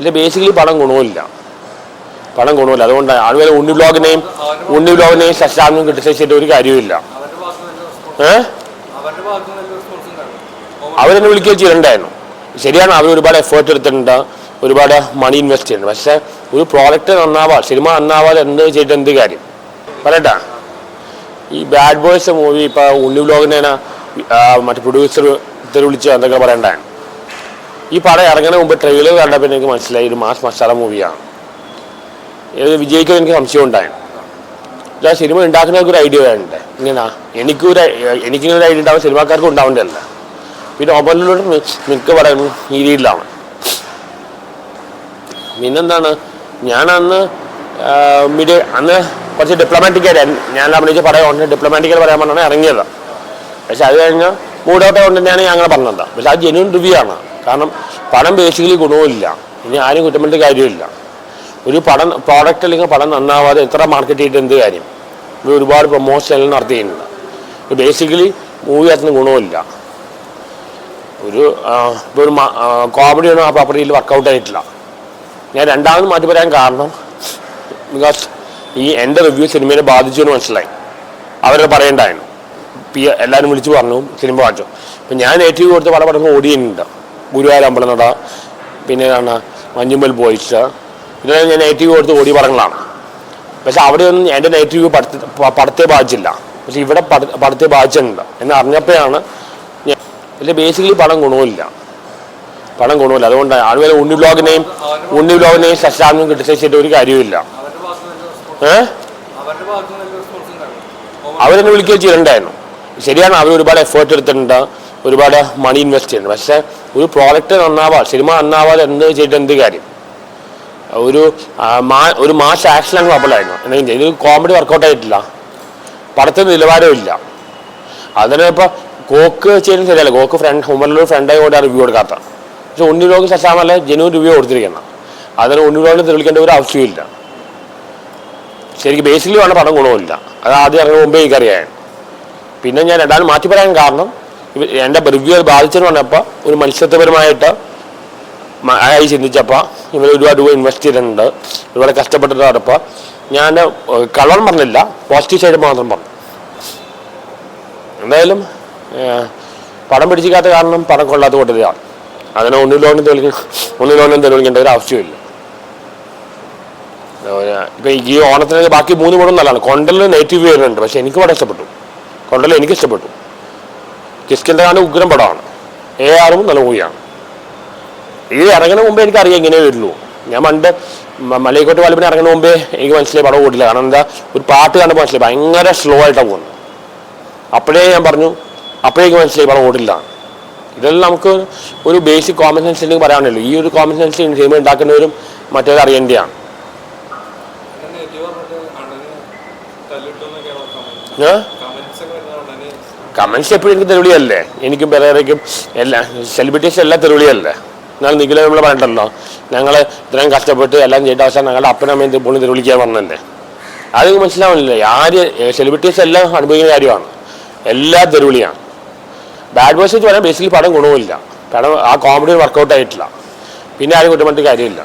ഇതിൽ ബേസിക്കലി പണം ഗുണമില്ല പണം ഗുണമില്ല അതുകൊണ്ട് ആളുകൾ ഉണ്ണി ബ്ലോഗിനെയും ഉണ്ണി ബ്ലോഗിനെയും ശശാന്തും ക്രിട്ടിസൈസ് ഒരു കാര്യമില്ല ഏഹ് അവരെന്നെ വിളിക്കുകയും ചെയ്തിട്ടുണ്ടായിരുന്നു ശരിയാണ് അവർ ഒരുപാട് എഫേർട്ട് എടുത്തിട്ടുണ്ട്. ഒരുപാട് മണി ഇൻവെസ്റ്റ് ചെയ്യുന്നുണ്ട്. പക്ഷേ ഒരു പ്രോഡക്റ്റ് നന്നാവാ സിനിമ നന്നാവാതെ എന്ത് ചെയ്തിട്ട് എന്ത് കാര്യം? പറയട്ടാ. ഈ ബാഡ് ബോയ്സ് മൂവി ഇപ്പോൾ ഉണ്ണി ബ്ലോഗിനെ മറ്റു പ്രൊഡ്യൂസർ വിളിച്ച് എന്തൊക്കെ പറയണ്ടായിരുന്നു? ഈ പടം ഇറങ്ങുന്ന മുമ്പ് ട്രെയിലർ കണ്ടപ്പോൾ എനിക്ക് മനസ്സിലായി ഒരു മാസ് മസാല മൂവിയാണ് ഇത് വിജയിക്കും എനിക്ക് സംശയം ഉണ്ടായിരുന്നു ആ സിനിമ ഉണ്ടാക്കുന്നവർക്ക് ഒരു ഐഡിയ വേണ്ടേ? ഇങ്ങനെ. എനിക്കൊരു എനിക്കിങ്ങനെ ഒരു ഐഡിയ ഉണ്ടാവും സിനിമാക്കാർക്ക് ഉണ്ടാവേണ്ടതല്ല. പിന്നെ ഒബലിലോട്ട് മിക്ക പടം ഈ രീതിയിലാണ്. പിന്നെന്താണ്? ഞാൻ അന്ന് അന്ന് കുറച്ച് ഡിപ്ലോമാറ്റിക് ആയിട്ട് ഞാൻ അഭിനയിച്ച് പറയാൻ ഡിപ്ലോമാറ്റിക്കൽ പറയാൻ പറഞ്ഞാണ് ഇറങ്ങിയത്. പക്ഷെ അത് കഴിഞ്ഞാൽ മൂഡ് ഔട്ട് കൊണ്ട് തന്നെയാണ് ഞങ്ങൾ പറഞ്ഞത്. പക്ഷെ അത് ജെന്യൂൻ റിവ്യൂ ആണ്. കാരണം പടം ബേസിക്കലി ഗുണവുമില്ല. ഇനി ആരും കുറ്റം കാര്യമില്ല. ഒരു പടം പ്രോഡക്റ്റ് അല്ലെങ്കിൽ പടം നന്നാവാതെ എത്ര മാർക്കറ്റ് ചെയ്തിട്ട് എന്ത് കാര്യം? ഇവിടെ ഒരുപാട് പ്രൊമോഷൻ എല്ലാം നടത്തിയിട്ടുണ്ട്. ബേസിക്കലി മൂവി അതിന് ഗുണവുമില്ല. ഒരു ഇപ്പോൾ ഒരു കോമഡിയാണ് ആ പ്രോപ്പർട്ടിയിൽ വർക്കൗട്ട് ആയിട്ടില്ല ഞാൻ രണ്ടാമത് മാറ്റി പറയാൻ കാരണം ബിക്കോസ് ഈ എന്റെ റിവ്യൂ സിനിമയെ ബാധിച്ചു എന്ന് മനസ്സിലായി. അവരെ പറയേണ്ടായിരുന്നു. പി എല്ലാവരും വിളിച്ചു പറഞ്ഞു സിനിമ വാങ്ങിച്ചു അപ്പം ഞാൻ നെഗറ്റീവ് കൊടുത്ത് പല പടങ്ങൾ ഓടിയുന്നുണ്ട് ഗുരുവായൂർ അമ്പലനട പിന്നെ എന്താണ് മഞ്ഞുമ്പൽ ബോയ്സ് ഇതെല്ലാം ഞാൻ നെഗറ്റീവ് കൊടുത്ത് ഓടി പടങ്ങളാണ് പക്ഷെ അവിടെയൊന്നും എന്റെ നെഗറ്റീവ് പടത്തെ പടത്തെ ബാധിച്ചില്ല പക്ഷെ ഇവിടെ പട- പടത്തെ ബാധിച്ചിട്ടുണ്ട് എന്ന് അറിഞ്ഞപ്പോഴാണ് ഞാൻ ഇതിൽ ബേസിക്കലി പടം ഗുണമില്ല പടം ഗുണമില്ല അതുകൊണ്ട് അതുപോലെ ഉണ്ണി ബ്ലോഗിനെയും ഉണ്ണി ബ്ലോഗിനെയും ശശാനും ക്രിട്ടിസൈസ് ചെയ്തിട്ട് ഒരു കാര്യമില്ല ഉണ്ടായിരുന്നു അവരെന്നെ വിളിക്കുകയും ചെയ്തിട്ടുണ്ടായിരുന്നു. ശരിയാണ് അവർ ഒരുപാട് എഫേർട്ട് എടുത്തിട്ടുണ്ട്. ഒരുപാട് മണി ഇൻവെസ്റ്റ് ചെയ്യുന്നുണ്ട്. പക്ഷേ ഒരു പ്രോഡക്റ്റ് നന്നാവാ സിനിമ നന്നാവാതെ എന്ത് ചെയ്തിട്ട് എന്ത് കാര്യം? ഒരു മാ- ഒരു മാസ് ആക്ഷനാണ് കുഴപ്പമില്ലായിരുന്നു എന്തെങ്കിലും ഇത് കോമഡി വർക്കൗട്ട് ആയിട്ടില്ല. പടത്തിന് നിലവാരമില്ല അതിന് ഇപ്പോൾ കോക്ക് ചെയ്യുന്നത് ശരിയല്ല. കോക്ക് ഫ്രണ്ട് ഹുമറിലൊരു ഫ്രണ്ടായി കൊണ്ട് റിവ്യൂ കൊടുക്കാത്ത. പക്ഷെ ഉണ്ണി ലോകം ശശാമല്ല ജനുവൻ റിവ്യൂ കൊടുത്തിരിക്കണം അതിന് ഉണ്ണി ലോകം തെളിയിക്കേണ്ട ഒരു ആവശ്യമില്ല ശരിക്കും ബേസിക്കലി വേണ്ട പടം ഗുണമില്ല അത് ആദ്യം ഇറങ്ങുന്ന മുമ്പേ എനിക്കറിയാൻ പിന്നെ ഞാൻ രണ്ടാമത് മാറ്റി പറയാൻ കാരണം എന്റെ റിവ്യൂ ബാധിച്ചെന്ന് പറഞ്ഞപ്പോൾ ഒരു മത്സരപരമായിട്ട് ആയി ചിന്തിച്ചപ്പോൾ ഇവർ ഒരുപാട് രൂപ ഇൻവെസ്റ്റ് ചെയ്തിട്ടുണ്ട്. ഒരുപാട് കഷ്ടപ്പെട്ടിട്ട് ഞാൻ കളർ പറഞ്ഞില്ല പോസിറ്റീവ് സൈഡ് മാത്രം പറഞ്ഞു. എന്തായാലും പടം പിടിച്ചിക്കാത്ത കാരണം പടം കൊള്ളാത്ത കൂട്ടത്തിലാണ് അതിനെ ഒന്നിലോനും തെളിഞ്ഞ് ലോണിൽ തെളിവിക്കേണ്ട ഒരു ആവശ്യമില്ല. ഇപ്പൊ ഈ ഓണത്തിന് ബാക്കി മൂന്ന് പടം നല്ലതാണ്. കൊണ്ടലിൽ നെഗറ്റീവ് വരുന്നുണ്ട് പക്ഷെ എനിക്ക് വളരെ ഇഷ്ടപ്പെട്ടു. കൊണ്ടൽ എനിക്ക് ഇഷ്ടപ്പെട്ടു കിസ്കിന്റെ കാണുന്ന ഉഗ്രം പടമാണ് എ ആറും നല്ല മൂവിയാണ് ഇത് ഇറങ്ങുന്ന മുമ്പേ എനിക്ക് അറിയാം ഇങ്ങനെ വരുള്ളൂ. ഞാൻ പണ്ട് മലയക്കോട്ട് വാലിപ്പിന് ഇറങ്ങുന്ന മുമ്പേ എനിക്ക് മനസ്സിലായി പടം ഓടില്ല. കാരണം എന്താ? ഒരു പാട്ട് കണ്ടപ്പോൾ മനസ്സിലായി ഭയങ്കര സ്ലോ ആയിട്ടാണ് പോകുന്നത്. അപ്പോഴേ ഞാൻ പറഞ്ഞു അപ്പോഴേക്ക് മനസ്സിലായി പടം ഓടില്ല. ഇതെല്ലാം നമുക്ക് ഒരു ബേസിക് കോമൺ സെൻസ് ഉണ്ടെങ്കിൽ പറയാനുള്ളൂ ഈ ഒരു കോമൺ സെൻസ് സിനിമ ഉണ്ടാക്കുന്നവരും മറ്റേത് അറിയേണ്ടതാണ്. കമൻസ് എപ്പോഴും എനിക്ക് തെരുവിളിയല്ലേ? എനിക്കും പെരേരയ്ക്കും എല്ലാ സെലിബ്രിറ്റീസ് എല്ലാം തെരുവിളിയല്ലേ? എന്നാൽ നിഖില നമ്മൾ പറഞ്ഞിട്ടല്ലോ ഞങ്ങൾ ഇത്രയും കഷ്ടപ്പെട്ട് എല്ലാം ചെയ്ത അവസാനം ഞങ്ങളുടെ അപ്പനും അമ്മയും പോലും തെരുവിളിക്കാൻ പറഞ്ഞല്ലേ അത് മനസ്സിലാവുന്നില്ല ആര് സെലിബ്രിറ്റീസ് എല്ലാം അനുഭവിക്കുന്ന കാര്യമാണ്. എല്ലാ തെരുവിളിയാണ്. ബാഡ് ബോയ്സ് എന്ന് പറയാൻ ബേസിക്കലി പടം ഗുണവുമില്ല. പടം ആ കോമഡി വർക്കൗട്ട് ആയിട്ടില്ല. പിന്നെ ആരും കുറ്റം പറഞ്ഞിട്ട് കാര്യമില്ല.